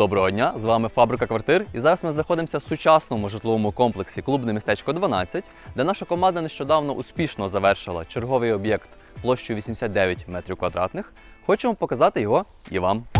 Доброго дня! З вами фабрика квартир. І зараз ми знаходимося в сучасному житловому комплексі Клубне містечко 12, де наша команда нещодавно успішно завершила черговий об'єкт площею 89 метрів квадратних. Хочемо показати його і вам.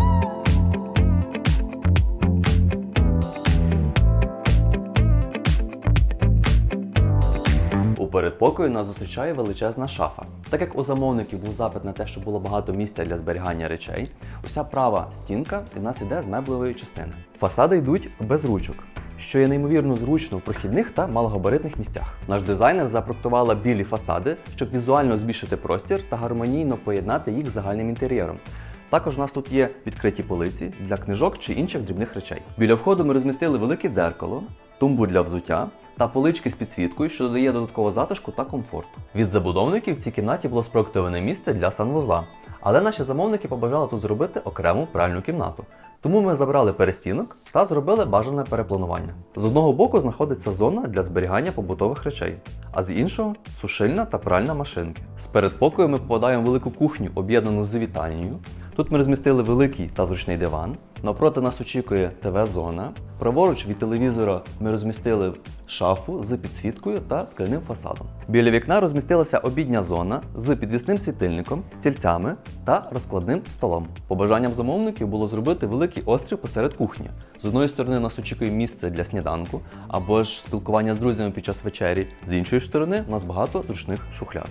У передпокої нас зустрічає величезна шафа. Так як у замовників був запит на те, щоб було багато місця для зберігання речей, уся права стінка від нас іде з меблевої частини. Фасади йдуть без ручок, що є неймовірно зручно в прохідних та малогабаритних місцях. Наш дизайнер запроектувала білі фасади, щоб візуально збільшити простір та гармонійно поєднати їх з загальним інтер'єром. Також у нас тут є відкриті полиці для книжок чи інших дрібних речей. Біля входу ми розмістили велике дзеркало, тумбу для взуття та полички з підсвіткою, що додає додаткового затишку та комфорту. Від забудовників в цій кімнаті було спроектоване місце для санвузла, але наші замовники побажали тут зробити окрему пральну кімнату. Тому ми забрали перестінок та зробили бажане перепланування. З одного боку знаходиться зона для зберігання побутових речей, а з іншого сушильна та пральна машинки. З передпокою ми попадаємо в велику кухню, об'єднану з вітальнею. Тут ми розмістили великий та зручний диван. Навпроти нас очікує ТВ-зона. Праворуч від телевізора ми розмістили шафу з підсвіткою та скляним фасадом. Біля вікна розмістилася обідня зона з підвісним світильником, стільцями та розкладним столом. Побажанням замовників було зробити великий острів посеред кухні. З одної сторони нас очікує місце для сніданку або ж спілкування з друзями під час вечері. З іншої сторони у нас багато зручних шухляд.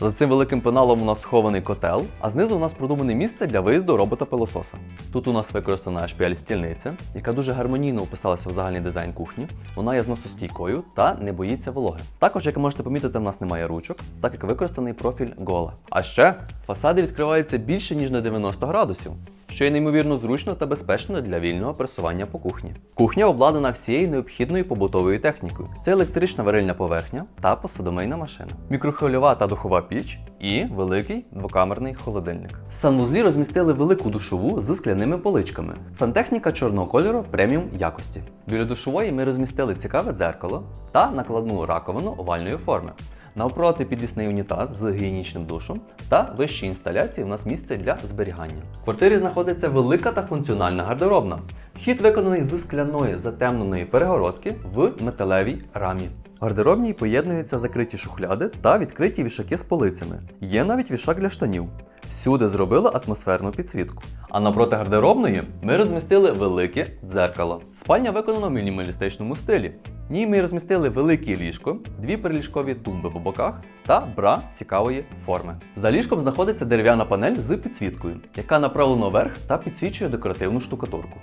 За цим великим пеналом у нас схований котел, а знизу у нас продумане місце для виїзду робота-пилососа. Тут у нас використана шпіаль-стільниця, яка дуже гармонійно вписалася в загальний дизайн кухні. Вона є зносостійкою та не боїться вологи. Також, як можете помітити, в нас немає ручок, так як використаний профіль Гола. А ще фасади відкриваються більше ніж на 90 градусів. Що є неймовірно зручно та безпечно для вільного пересування по кухні. Кухня обладнана всією необхідною побутовою технікою. Це електрична варильна поверхня та посудомийна машина, мікрохвильова та духова піч і великий двокамерний холодильник. В санвузлі розмістили велику душову з скляними поличками. Сантехніка чорного кольору преміум якості. Біля душової ми розмістили цікаве дзеркало та накладну раковину овальної форми. Навпроти підвісний унітаз з гігієнічним душем та вищій інсталяції у нас місце для зберігання. В квартирі знаходиться велика та функціональна гардеробна. Вхід виконаний з скляної затемненої перегородки в металевій рамі. Гардеробній поєднуються закриті шухляди та відкриті вішаки з полицями. Є навіть вішак для штанів. Всюди зробили атмосферну підсвітку. А напроти гардеробної ми розмістили велике дзеркало. Спальня виконана в мінімалістичному стилі. В ній ми розмістили велике ліжко, дві приліжкові тумби по боках та бра цікавої форми. За ліжком знаходиться дерев'яна панель з підсвіткою, яка направлена вверх та підсвічує декоративну штукатурку.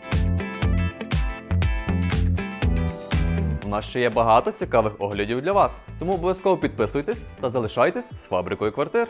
У нас ще є багато цікавих оглядів для вас, тому обов'язково підписуйтесь та залишайтесь з фабрикою квартир.